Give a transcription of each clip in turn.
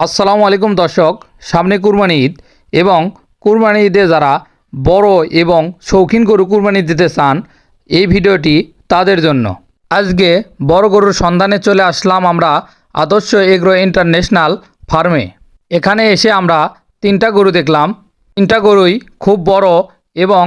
আসসালামু আলাইকুম দর্শক, সামনে কুরবানি ঈদ এবং কুরবানি ঈদে যারা বড় এবং শৌখিন গরু কুরবানি দিতে চান, এই ভিডিওটি তাদের জন্য। আজকে বড় গরুর সন্ধানে চলে আসলাম আমরা আদর্শ এগ্রো ইন্টারন্যাশনাল ফার্মে। এখানে এসে আমরা তিনটা গরু দেখলাম। তিনটা গরুই খুব বড় এবং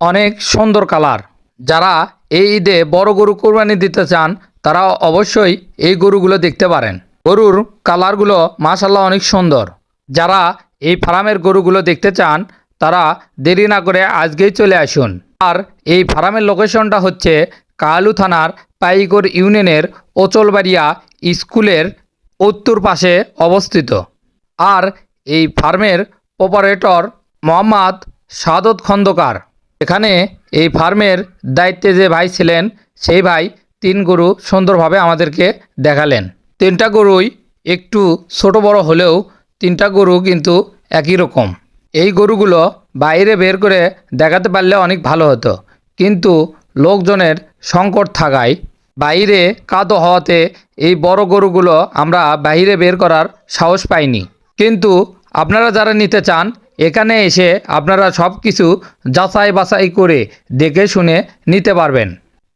অনেক সুন্দর কালার। যারা এই ঈদে বড় গরু কুরবানি দিতে চান, তারা অবশ্যই এই গরুগুলো দেখতে পারেন। গরুর কালারগুলো মাশাল্লাহ অনেক সুন্দর। যারা এই ফার্মের গরুগুলো দেখতে চান, তারা দেরি না করে আজকেই চলে আসুন। আর এই ফার্মের লোকেশনটা হচ্ছে কালু থানার পাইগর ইউনিয়নের ওচলবাড়িয়া স্কুলের উত্তর পাশে অবস্থিত। আর এই ফার্মের অপারেটর মোহাম্মদ সাদত খন্দকার। এখানে এই ফার্মের দায়িত্বে যে ভাই ছিলেন, সেই ভাই তিন গরু সুন্দরভাবে আমাদেরকে দেখালেন। তিনটা গরুই একটু ছোট বড় হলেও তিনটা গরু কিন্তু একই রকম। এই গরুগুলো বাইরে বের করে দেখাতে পারলে অনেক ভালো হতো। কিন্তু লোকজনের সংকট থাকায় বাইরে কাদো হওয়াতে এই বড় গরুগুলো আমরা বাইরে বের করার সাহস পাইনি। কিন্তু আপনারা যারা নিতে চান, এখানে এসে আপনারা সব কিছু যাচাই বাছাই করে দেখে শুনে নিতে পারবেন।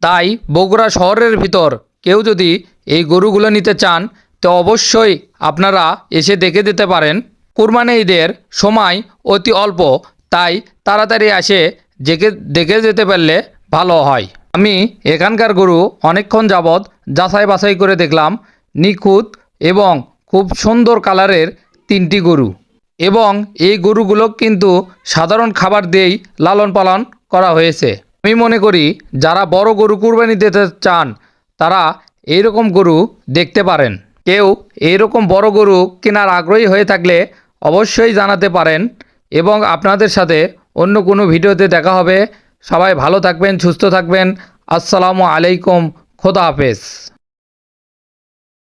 তাই বগুড়া শহরের ভিতর কেউ যদি এই গরুগুলো নিতে চান, তো অবশ্যই আপনারা এসে দেখে দিতে পারেন। কুরবানি ঈদের সময় অতি অল্প, তাই তাড়াতাড়ি আসে দেখে দেখে যেতে পারলে ভালো হয়। আমি এখানকার গরু অনেকক্ষণ যাবৎ যাচাই বাছাই করে দেখলাম, নিখুঁত এবং খুব সুন্দর কালারের তিনটি গরু। এবং এই গরুগুলো কিন্তু সাধারণ খাবার দিয়েই লালন পালন করা হয়েছে। আমি মনে করি, যারা বড় গরু কুরবানি দিতে চান, তারা এইরকম গরু দেখতে পারেন। কেউ এইরকম বড় গরু কেনার আগ্রহী হয়ে থাকলে অবশ্যই জানাতে পারেন এবং আপনাদের সাথে অন্য কোনো ভিডিওতে দেখা হবে। সবাই ভালো থাকবেন, সুস্থ থাকবেন। আসসালামু আলাইকুম, খোদা হাফেজ।